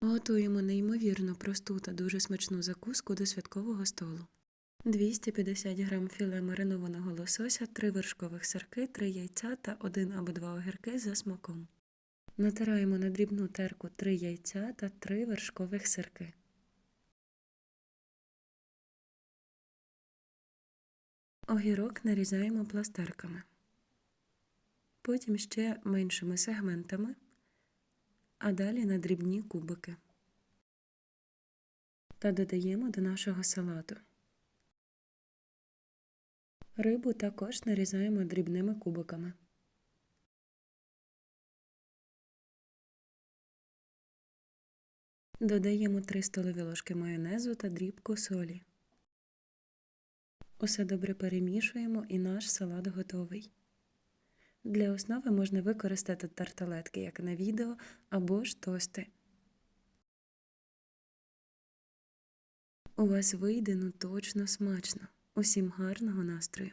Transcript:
Готуємо неймовірно просту та дуже смачну закуску до святкового столу. 250 г філе маринованого лосося, 3 вершкових сирки, 3 яйця та 1 або 2 огірки за смаком. Натираємо на дрібну терку 3 яйця та 3 вершкових сирки. Огірок нарізаємо пластерками. Потім ще меншими сегментами, а далі на дрібні кубики. Та додаємо до нашого салату. Рибу також нарізаємо дрібними кубиками. Додаємо 3 столові ложки майонезу та дрібку солі. Усе добре перемішуємо і наш салат готовий. Для основи можна використати тарталетки, як на відео, або ж тости. У вас вийде ну точно смачно. Усім гарного настрою!